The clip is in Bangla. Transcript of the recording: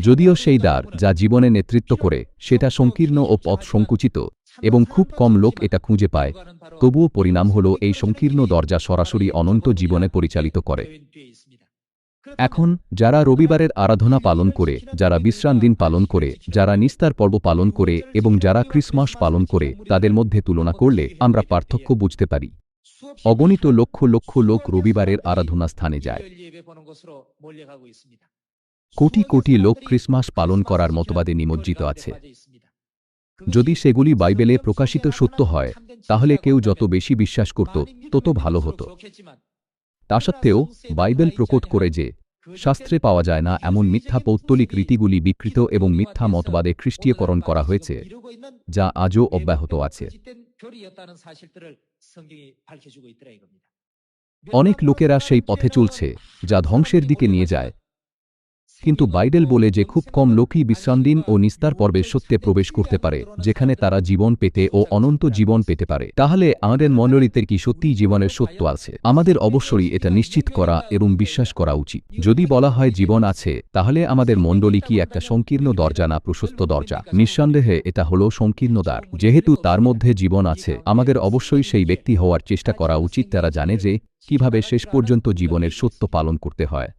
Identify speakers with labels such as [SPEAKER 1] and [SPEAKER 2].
[SPEAKER 1] যদিও সেই দ্বার যা জীবনে নেতৃত্ব করে, সেটা সংকীর্ণ ও পথ সংকুচিত, এবং খুব কম লোক এটা খুঁজে পায়। তবুও পরিণাম হল এই সংকীর্ণ দরজা সরাসরি অনন্ত জীবনে পরিচালিত করে। এখন, যারা রবিবারের আরাধনা পালন করে, যারা বিশ্রাম দিন পালন করে, যারা নিস্তার পর্ব পালন করে, এবং যারা ক্রিসমাস পালন করে, তাদের মধ্যে তুলনা করলে আমরা পার্থক্য বুঝতে পারি। অগণিত লক্ষ লক্ষ লোক রবিবারের আরাধনা স্থানে যায়। কোটি কোটি লোক ক্রিসমাস পালন করার মতবাদে নিমজ্জিত আছে। যদি সেগুলি বাইবেলে প্রকাশিত সত্য হয়, তাহলে কেউ যত বেশি বিশ্বাস করত, তত ভালো হতো। তা সত্ত্বেও, বাইবেল প্রকট করে যে, শাস্ত্রে পাওয়া যায় না এমন মিথ্যা পৌত্তলিক রীতিগুলি বিকৃত এবং মিথ্যা মতবাদে খ্রিস্টীয়করণ করা হয়েছে, যা আজও অব্যাহত আছে। অনেক লোকেরা সেই পথে চলছে, যা ধ্বংসের দিকে নিয়ে যায় কিন্তু বাইডেল বলে যে খুব কম লোকই বিশ্রামদিন ও নিস্তার পর্বে সত্যে প্রবেশ করতে পারে, যেখানে তারা জীবন পেতে ও অনন্ত জীবন পেতে পারে। তাহলে আমাদের মণ্ডলীতে কি সত্যিই জীবনের সত্য আছে? আমাদের অবশ্যই এটা নিশ্চিত করা এবং বিশ্বাস করা উচিত। যদি বলা হয় জীবন আছে, তাহলে আমাদের মণ্ডলী কি একটা সংকীর্ণ দরজা না প্রশস্ত দরজা? নিঃসন্দেহে এটা হলো সংকীর্ণ দ্বার। যেহেতু তার মধ্যে জীবন আছে, আমাদের অবশ্যই সেই ব্যক্তি হওয়ার চেষ্টা করা উচিত। তারা জানে যে, কীভাবে শেষ পর্যন্ত জীবনের সত্য পালন করতে হয়।